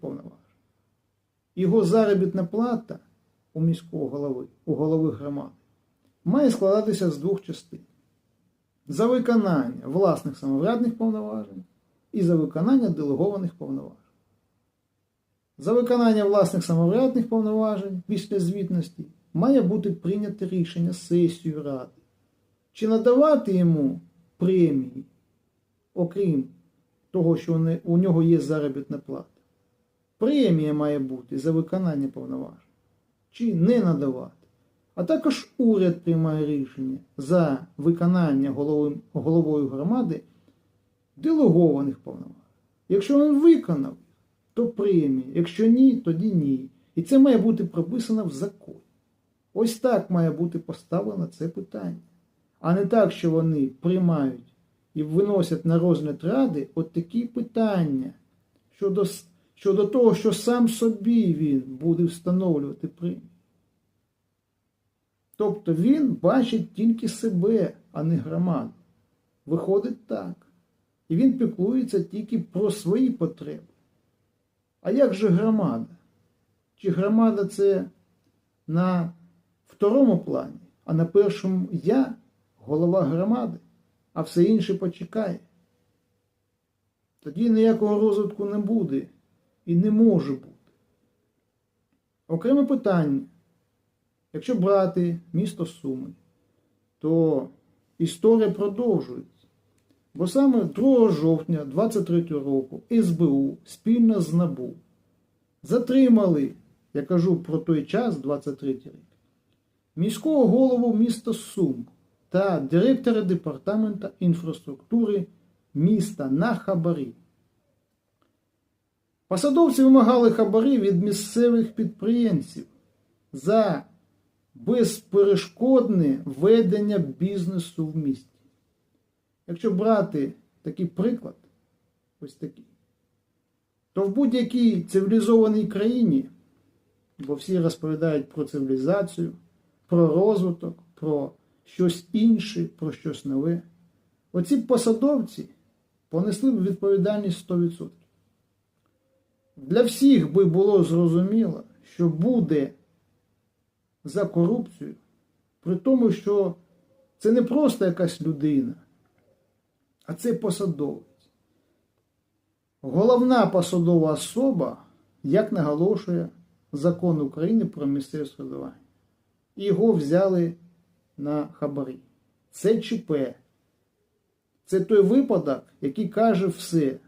повноважень. Його заробітна плата у міського голови, у голови громади, має складатися з двох частин. За виконання власних самоврядних повноважень і за виконання делегованих повноважень. За виконання власних самоврядних повноважень після звітності має бути прийнято рішення сесією Ради. Чи надавати йому премії, окрім того, що у нього є заробітна плата. Премія має бути за виконання повноважень. Чи не надавати. А також уряд приймає рішення за виконання голови- головою громади делегованих повноважень. Якщо він виконав, то премія. Якщо ні, тоді ні. І це має бути прописано в законі. Ось так має бути поставлено це питання. А не так, що вони приймають і виносять на розгляд ради от такі питання щодо, щодо того, що сам собі він буде встановлювати премію. Тобто він бачить тільки себе, а не громаду. Виходить так. І він піклується тільки про свої потреби. А як же громада? Чи громада це на второму плані, а на першому я, голова громади, а все інше почекає? Тоді ніякого розвитку не буде і не може бути. Окреме питання. Якщо брати місто Суми, то історія продовжується. Бо саме 2 жовтня 23 року СБУ спільно з НАБУ затримали, я кажу про той час, 23 рік, міського голову міста Сум та директора департамента інфраструктури міста на хабарі. Посадовці вимагали хабарі від місцевих підприємців за безперешкодне ведення бізнесу в місті. Якщо брати такий приклад, ось такий, то в будь-якій цивілізованій країні, бо всі розповідають про цивілізацію, про розвиток, про щось інше, про щось нове, оці посадовці понесли б відповідальність 100%. Для всіх би було зрозуміло, що буде за корупцію, при тому, що це не просто якась людина, а це посадовець. Головна посадова особа, як наголошує закон України про місцеве самоврядування. Його взяли на хабарі. Це ЧП. Це той випадок, який каже все.